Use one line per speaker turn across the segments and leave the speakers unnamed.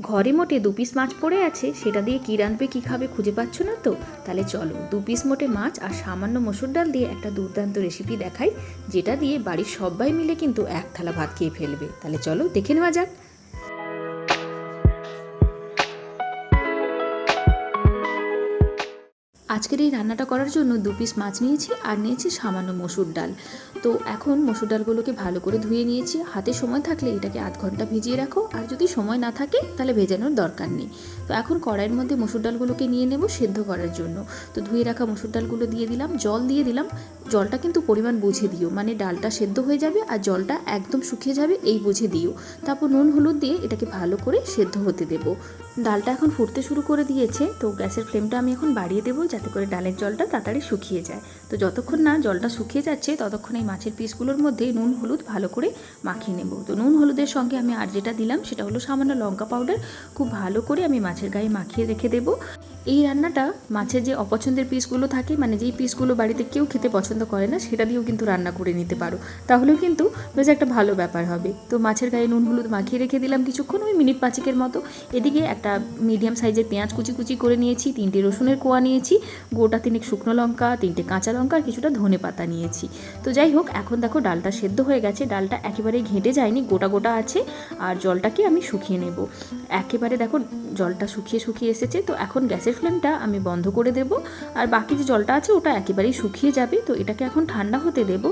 ঘরে মোটে দু পিস মাছ পড়ে আছে, সেটা দিয়ে কী রাঁধবে, কী খাবে খুঁজে পাচ্ছ না তো? তাহলে চলো, দু পিস মোটে মাছ আর সামান্য মসুর ডাল দিয়ে একটা দুর্দান্ত রেসিপি দেখাই, যেটা দিয়ে বাড়ির সবাই মিলে কিন্তু এক থালা ভাত খেয়ে ফেলবে। তাহলে চলো, দেখে নেওয়া যাক। আজকের এই রান্নাটা করার জন্য দু পিস মাছ নিয়েছি আর নিয়েছি সামান্য মসুর ডাল। তো এখন মসুর ডালগুলোকে ভালো করে ধুয়ে নিয়েছি। হাতে সময় থাকলে এটাকে আধ ঘণ্টা ভিজিয়ে রাখো। আর যদি সময় না থাকে, তাহলে ভেজানোর দরকার নেই। তো এখন কড়াইয়ের মধ্যে মসুর ডালগুলোকে নিয়ে নেব সেদ্ধ করার জন্য। তো ধুয়ে রাখা মসুর ডালগুলো দিয়ে দিলাম, জল দিয়ে দিলাম। জলটা কিন্তু পরিমাণ বুঝে দিও মানে ডালটা সেদ্ধ হয়ে যাবে আর জলটা একদম শুকিয়ে যাবে এই বুঝে দিও। তারপর নুন হলুদ দিয়ে এটাকে ভালো করে সেদ্ধ হতে দেব। ডালটা এখন ফুটতে শুরু করে দিয়েছে, তো গ্যাসের ফ্লেমটা আমি এখন বাড়িয়ে দেবো যাতে করে ডালের জলটা তাড়াতাড়ি শুকিয়ে যায়। তো যতক্ষণ না জলটা শুকিয়ে যাচ্ছে, ততক্ষণ এই মাছের পিসগুলোর মধ্যে নুন, হলুদ ভালো করে মাখিয়ে নেব। তো নুন, হলুদের সঙ্গে আমি আর যেটা দিলাম সেটা হলো সামান্য লঙ্কা পাউডার খুব ভালো করে আমি মাছের গায়ে মাখিয়ে রেখে দেবো। এই রান্নাটা মাছের যে অপছন্দের পিসগুলো থাকে মানে যেই পিসগুলো বাড়িতে কেউ খেতে পছন্দ করে না, সেটা দিয়েও কিন্তু রান্না করে নিতে পারো। তাহলেও কিন্তু বেশ একটা ভালো ব্যাপার হবে। তো মাছের গায়ে নুন হলুদ মাখিয়ে রেখে দিলাম কিছুক্ষণ, ওই মিনিট পাঁচেকের মতো। এদিকে একটা মিডিয়াম সাইজের পেঁয়াজ কুচি কুচি করে নিয়েছি, তিনটে রসুনের কোয়া নিয়েছি, গোটা তিনেক শুকনো লঙ্কা, তিনটে কাঁচা লঙ্কা আর কিছুটা ধনে পাতা নিয়েছি। তো যাই হোক, এখন দেখো ডালটা সেদ্ধ হয়ে গেছে। ডালটা একেবারে ঘেঁটে যায়নি, গোটা গোটা আছে, আর জলটাকে আমি শুকিয়ে নেব। একেবারে দেখো, জলটা শুকিয়ে শুকিয়ে এসেছে, তো এখন গ্যাসের ফ্লেমটা আমি বন্ধ করে দেব। আর বাকি যে জলটা আছে, ওটা একেবারেই শুকিয়ে যাবে। তো এটাকে এখন ঠান্ডা হতে দেব।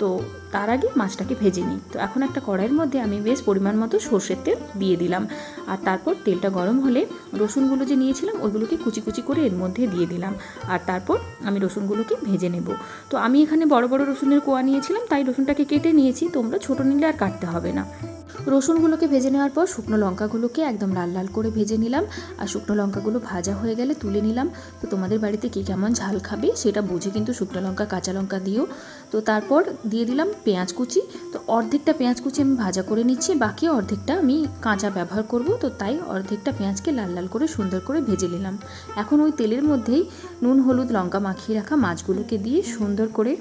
তো তার আগে মাছটাকে ভেজে নিই। তো এখন একটা কড়াইয়ের মধ্যে আমি বেশ পরিমাণ মতো সর্ষের তেল দিয়ে দিলাম। আর তারপর তেলটা গরম হলে রসুনগুলো যে নিয়েছিলাম ওইগুলোকে কুচি কুচি করে এর মধ্যে দিয়ে দিলাম। আর তারপর আমি রসুনগুলোকে ভেজে নেব। তো আমি এখানে বড় বড় রসুনের কোয়া নিয়েছিলাম, তাই রসুনটাকে কেটে নিয়েছি। তোমরা ছোটো নিলে আর কাটতে হবে না। রসুনগুলোকে ভেজে নেওয়ার পর শুকনো লঙ্কাগুলোকে একদম লাল লাল করে ভেজে নিলাম। আর শুকনো লঙ্কাগুলো ভাজা হয়ে গেলে তুলে নিলাম। তো তোমাদের বাড়িতে কে কেমন ঝাল খাবে সেটা বুঝে কিন্তু শুকনো লঙ্কা, কাঁচা লঙ্কা দিও। তো তারপর দিয়ে দিলাম পেঁয়াজ কুচি। তো অর্ধেকটা পেঁয়াজ কুচি আমি ভাজা করে নিচ্ছি, বাকি অর্ধেকটা আমি কাঁচা ব্যবহার করব। তো তাই অর্ধেকটা পেঁয়াজকে লাল লাল করে সুন্দর করে ভেজে নিলাম। এখন ওই তেলের মধ্যেই নুন, হলুদ, লঙ্কা মাখিয়ে রাখা মাছগুলোকে দিয়ে সুন্দর করে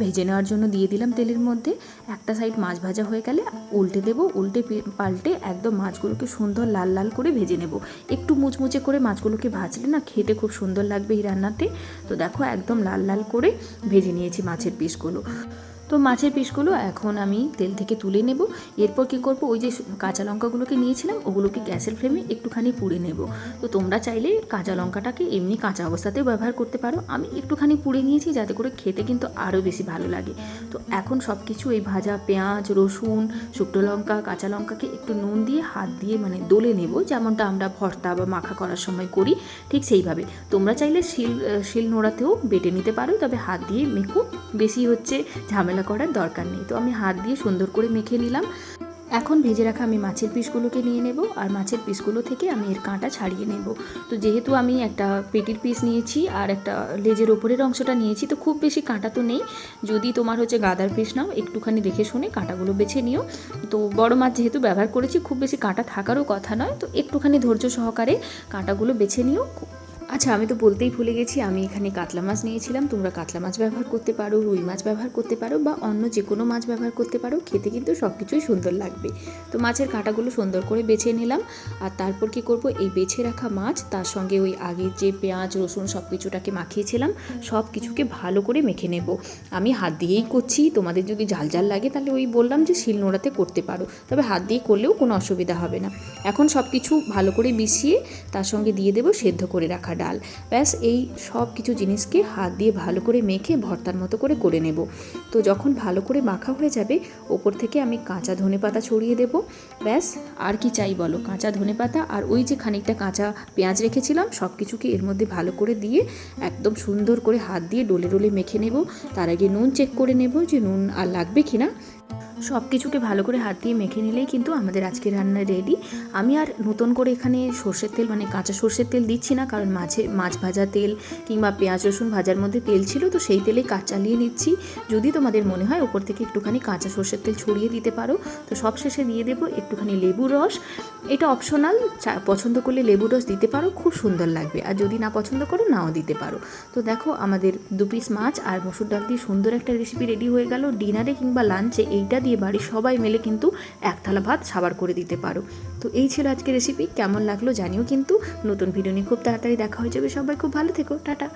ভেজে নেওয়ার জন্য দিয়ে দিলাম তেলের মধ্যে। একটা সাইড মাছ ভাজা হয়ে গেলে উল্টে দেবো, উল্টে পাল্টে একদম মাছগুলোকে সুন্দর লাল লাল করে ভেজে নেব। একটু মুচমুচে করে মাছগুলোকে ভাজলে না খেতে খুব সুন্দর লাগবে এই রান্নাতে। তো দেখো একদম লাল লাল করে ভেজে নিয়েছি মাছের পিসগুলো। তো মাছের পিসগুলো এখন আমি তেল থেকে তুলে নেব। এরপর কী করব? ওই যে কাঁচা লঙ্কাগুলোকে নিয়েছিলাম, ওগুলোকে গ্যাসের ফ্লেমে একটুখানি পুড়ে নেব। তো তোমরা চাইলে কাঁচা লঙ্কাটাকে এমনি কাঁচা অবস্থাতেও ব্যবহার করতে পারো। আমি একটুখানি পুড়ে নিয়েছি যাতে করে খেতে কিন্তু আরও বেশি ভালো লাগে। তো এখন সব কিছু এই ভাজা পেঁয়াজ, রসুন, শুকনো লঙ্কা, কাঁচা লঙ্কাকে একটু নুন দিয়ে হাত দিয়ে মানে দোলে নেব। যেমনটা আমরা ভর্তা বা মাখা করার সময় করি, ঠিক সেইভাবে। তোমরা চাইলে শিল শিল নোড়াতেও বেটে নিতে পারো, তবে হাত দিয়ে মেখো। বেশি হচ্ছে ঝামেলা করার দরকার নেই। তো আমি হাত দিয়ে সুন্দর করে মেখে নিলাম। এখন ভেজে রাখা আমি মাছের পিসগুলোকে নিয়ে নেব আর মাছের পিসগুলো থেকে আমি এর কাঁটা ছাড়িয়ে নেব। তো যেহেতু আমি একটা পেটির পিস নিয়েছি আর একটা লেজের ওপরের অংশটা নিয়েছি, তো খুব বেশি কাঁটা তো নেই। যদি তোমার হচ্ছে গাদার পিস নাও, একটুখানি দেখে শুনে কাঁটাগুলো বেছে নিও। তো বড় মাছ যেহেতু ব্যবহার করেছি, খুব বেশি কাঁটা থাকারও কথা নয়। তো একটুখানি ধৈর্য সহকারে কাঁটাগুলো বেছে নিও। আচ্ছা আমি তো বলতেই ভুলে গেছি, আমি এখানে কাতলা মাছ নিয়েছিলাম, তোমরা কাতলা মাছ ব্যবহার করতে পারো, রুই মাছ ব্যবহার করতে পারো, বা অন্য যে কোনো মাছ ব্যবহার করতে পারো, খেতে কিন্তু সব কিছুই সুন্দর লাগবে। তো মাছের কাঁটাগুলো সুন্দর করে বেছে নিলাম, আর তারপর কি করব, এই বেছে রাখা মাছ, তার সঙ্গে ওই আগে যে পেঁয়াজ, রসুন সব কিছুটাকে মাখিয়েছিলাম সব কিছুকে ভালো করে মেখে নেব। আমি হাত দিয়েই করছি, তোমাদের যদি জাল জাল লাগে, তাহলে ওই বললাম যে শিল নোড়াতে করতে পারো, তবে হাত দিয়ে করলেও কোনো অসুবিধা হবে না। এখন সব কিছু ভালো করে মিশিয়ে, তার সঙ্গে দিয়ে দেবো, সেদ্ধ করে রাখা ডাল। ব্যাস, এই সব কিছু জিনিসকে হাত দিয়ে ভালো করে মেখে ভর্তার মতো করে করে নেব। তো যখন ভালো করে মাখা হয়ে যাবে, ওপর থেকে আমি কাঁচা ধনে পাতা ছড়িয়ে দেব। ব্যাস, আর কি চাই বলো? কাঁচা ধনে পাতা আর ওই যে খানিকটা কাঁচা পেঁয়াজ রেখেছিলাম, সব কিছুকে এর মধ্যে ভালো করে দিয়ে একদম সুন্দর করে হাত দিয়ে ডোলে ডোলে মেখে নেব। তার আগে নুন চেক করে নেব যে নুন আর লাগবে কি না। সব কিছুকে ভালো করে হাত দিয়ে মেখে নিলেই কিন্তু আমাদের আজকের রান্না রেডি আমি আর নতুন করে এখানে সর্ষের তেল মানে কাঁচা সর্ষের তেল দিচ্ছি না, কারণ মাছে, মাছ ভাজা তেল কিংবা পেঁয়াজ, রসুন ভাজার মধ্যে তেল ছিল, তো সেই তেলেই কাজ চালিয়ে নিচ্ছি। যদি তোমাদের মনে হয় ওপর থেকে একটুখানি কাঁচা সর্ষের তেল ছড়িয়ে দিতে পারো, তো সব শেষে দিয়ে দেবো একটুখানি লেবুর রস। এটা অপশনাল পছন্দ করলে লেবুর রস দিতে পারো, খুব সুন্দর লাগবে। আর যদি না পছন্দ করো, নাও দিতে পারো। তো দেখো, আমাদের দু পিস মাছ আর মসুর ডাল দিয়ে সুন্দর একটা রেসিপি রেডি হয়ে গেল। ডিনারে কিংবা লাঞ্চে এইটা দিয়ে বাড়ির সবাই মিলে কিন্তু এক থালা ভাত সাবার করে দিতে পারো। তো এই ছিল আজকে রেসিপি কেমন লাগল জানিও কিন্তু। নতুন ভিডিও নিয়ে খুব তাড়াতাড়ি দেখা হয়ে যাবে। সবাই খুব ভালো থেকো। টাটা।